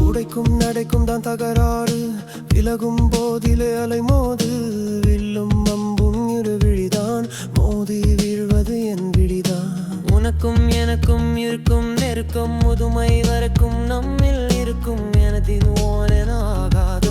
உடைக்கும் நடைக்கும் தான் தகராறு. விலகும் போதிலே அலை மோது. வில்லும் அம்பும் இரு விழிதான். மோதி வீழ்வது என் விழிதான். உனக்கும் எனக்கும் இருக்கும் நெருக்கம் முதுமை வரைக்கும் நம்மில் இருக்கும். எனதின் ஓனென ஆகாதோ.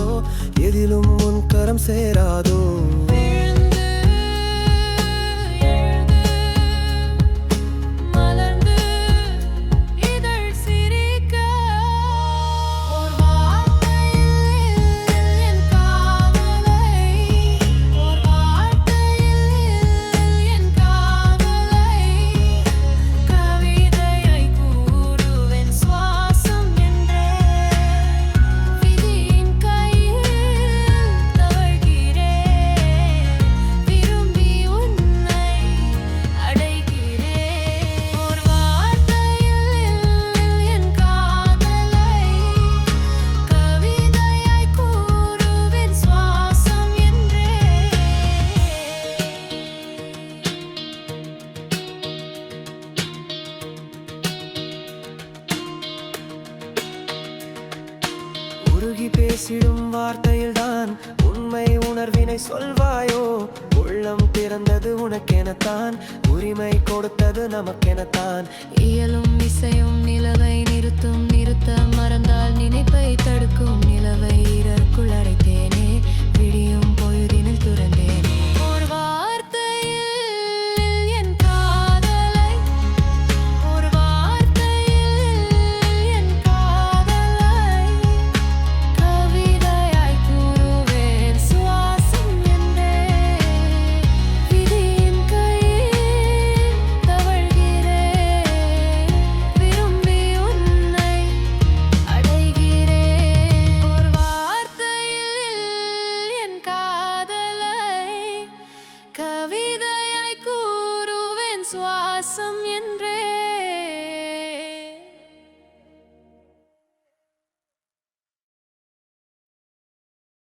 உருகி பேசிடும் வார்த்தையில்தான் உண்மை உணர்வினை சொல்வாயோ? உள்ளம் பிறந்தது உனக்கெனத்தான் உரிமை கொடுத்தது நமக்கெனத்தான். இயலும் இசையும் நிலவை நிறுத்தும் நிறுத்த மறந்தால் நினைப்பை தடுக்கும். கவிதையாய் கூறுவேன் சுவாசம் என்றே